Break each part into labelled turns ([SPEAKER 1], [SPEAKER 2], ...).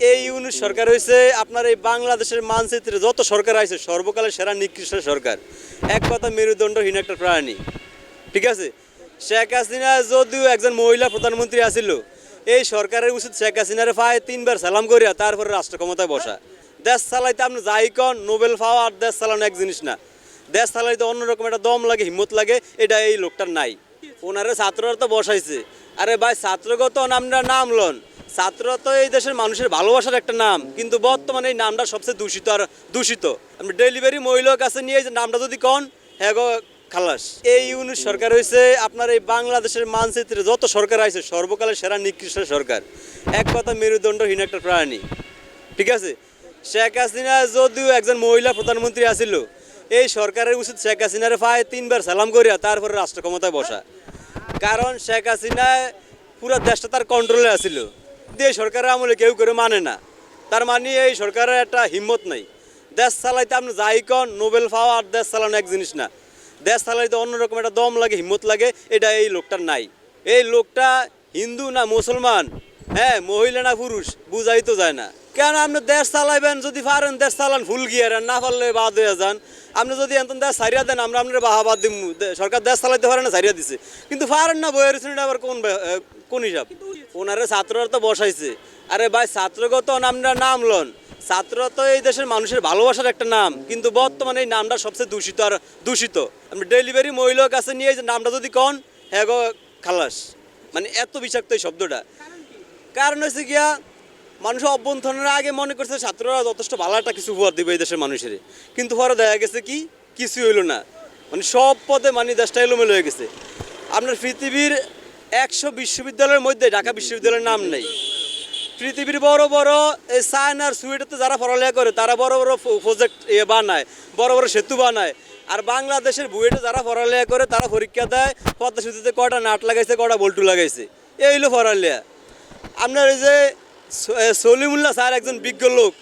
[SPEAKER 1] এই ইউনিট সরকার হয়েছে আপনার এই বাংলাদেশের মানচিত্রে যত সরকার আছে সর্বকালের সেরা নিকৃষ্ট সরকার। এক কথা মেরুদণ্ডহীন একটা প্রাণী। ঠিক আছে? শেখ হাসিনা যদিও একজন মহিলা প্রধানমন্ত্রী আছিল, এই সরকারের উচিত শেখ হাসিনার পায়ে তিনবার সালাম করিয়া তারপরে রাষ্ট্র ক্ষমতায় বসা। দেশ চালাইতে আপনি যাই কন, নোবেল পাওয়া আর দেশ চালানো এক জিনিস না। দেশ চালাইতে অন্যরকম একটা দম লাগে, হিম্মত লাগে, এটা এই লোকটার নাই। ওনারে ছাত্ররা তো বসাইছে। আরে ভাই, ছাত্রগত নামটা নাম লন। ছাত্র তো এই দেশের মানুষের ভালোবাসার একটা নাম, কিন্তু বর্তমানে এই নামটা সবচেয়ে দূষিত আর দূষিত। ডেলিভারি মহিলার কাছে নিয়ে যে নামটা যদি কন হ্যাঁ খালাস। এই ইউনিট সরকার হয়েছে আপনার এই বাংলাদেশের মানচিত্রে যত সরকার আছে সর্বকালের সেরা নিকৃষ্ট সরকার। এক কথা, মেরুদণ্ডহীন একটা প্রাণী। ঠিক আছে? শেখ হাসিনা যদিও একজন মহিলা প্রধানমন্ত্রী আছিল, এই সরকারের উচিত শেখ হাসিনার পায়ে তিনবার সালাম করিয়া তারপরে রাষ্ট্র ক্ষমতায় বসা। কারণ শেখ হাসিনা পুরো দেশটা তার কন্ট্রোলে আছিল। দিয়ে সরকারের আমলে কেউ করে মানে না। তার মানে এই সরকারের একটা হিম্মত নাই। দেশ চালাইতে আপনি যাই কন, নোবেল পাওয়া আর দেশ চালানো এক জিনিস না। দেশ চালাইতে অন্যরকম একটা দম লাগে, হিম্মত লাগে, এটা এই লোকটার নাই। এই লোকটা হিন্দু না মুসলমান? হ্যাঁ মহিলা না পুরুষ, বুঝাই তো যায় না। কেন আপনি দেশ চালাইবেন যদি পারেন, দেশ চালান, ভুল গিয়ে না পারলে বাদ হয়ে যান। আপনি যদি এতন দেশ সারিয়া দেন, আমরা আপনার বাহা বাদ দিম। সরকার দেশ চালাইতে পারে না সারিয়া দিছে। কিন্তু পারেন না, বইয়ের শ্রেণীটা আবার কোন কোন হিসাব? ওনারে ছাত্ররা তো বসাইছে। আরে ভাই, ছাত্রগত নামটা নাম লন? ছাত্র তো এই দেশের মানুষের ভালোবাসার একটা নাম। কিন্তু বর্তমানে এই নামটা সবচেয়ে দূষিত আর দূষিত। আপনি ডেলিভারি মহিলার কাছে নিয়ে নামটা যদি কন হ্যাঁ গো, খালাস। মানে এত বিষাক্ত এই শব্দটা। কারণ হচ্ছে গিয়া মানুষ অভ্যন্তরের আগে মনে করছে ছাত্ররা যথেষ্ট ভালো একটা কিছু উপহার দিবে এই দেশের মানুষের কিন্তু পরে দেখা গেছে কি কিছু হইল না। মানে সব পদে মানে দেশটা এলোমেলো হয়ে গেছে। আপনার পৃথিবীর একশো বিশ্ববিদ্যালয়ের মধ্যে ঢাকা বিশ্ববিদ্যালয়ের নাম নেই। পৃথিবীর বড় বড় এই চায়নার সুইডেতে যারা পড়ালেখা করে, তারা বড় বড় প্রজেক্ট ইয়ে বানায়, বড় বড় সেতু বানায়। আর বাংলাদেশের বুয়েটে যারা পড়ালেখা করে, তারা পরীক্ষা দেয়, পদ্মা সেতুতে কটা নাট লাগাইছে কটা বল্টু লাগাইছে। এই হলো পড়ালেখা। আপনার এই যে সলিমুল্লাহ স্যার একজন বিজ্ঞ লোক,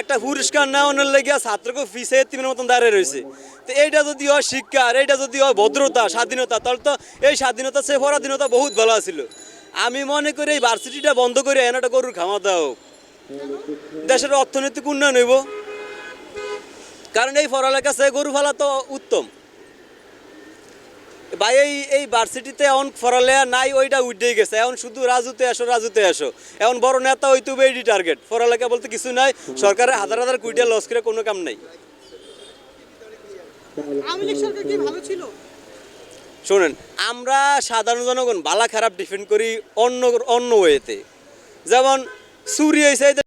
[SPEAKER 1] একটা পুরস্কার নেওয়ানোর লেগে ছাত্রকে ফিসে তিনের মতন দাঁড়িয়ে রয়েছে। তো এইটা যদি হয় শিক্ষা, আর এইটা যদি হয় ভদ্রতা, স্বাধীনতা, তাহলে তো এই স্বাধীনতা সে পরাধীনতা বহুত ভালো ছিল আমি মনে করি এই ভার্সিটিটা বন্ধ করে এনাটা গরুর খামা দেওয়া হোক। দেশের অর্থনৈতিক উন্নয়ন হইব। কারণ এই পড়ালেখা সে গরু ফালা তো উত্তম। ভাই এই এই ভার্সিটিতে এখন পড়ালেখা নাই ওইটা উঠেই গেছে। এখন শুধু রাজুতে আসো রাজুতে আসো। এখন বড় নেতা হইতে হবে এইটি টার্গেট পড়ালেখা বলতে কিছু নাই সরকারের হাজার হাজার কোটি লস করে কোনো কাম নাই।
[SPEAKER 2] সরকার
[SPEAKER 1] শোনেন আমরা সাধারণ জনগণ বালা খারাপ ডিফেন্ড করি অন্য অন্য ওয়েতে যেমন চুরি হয়েছে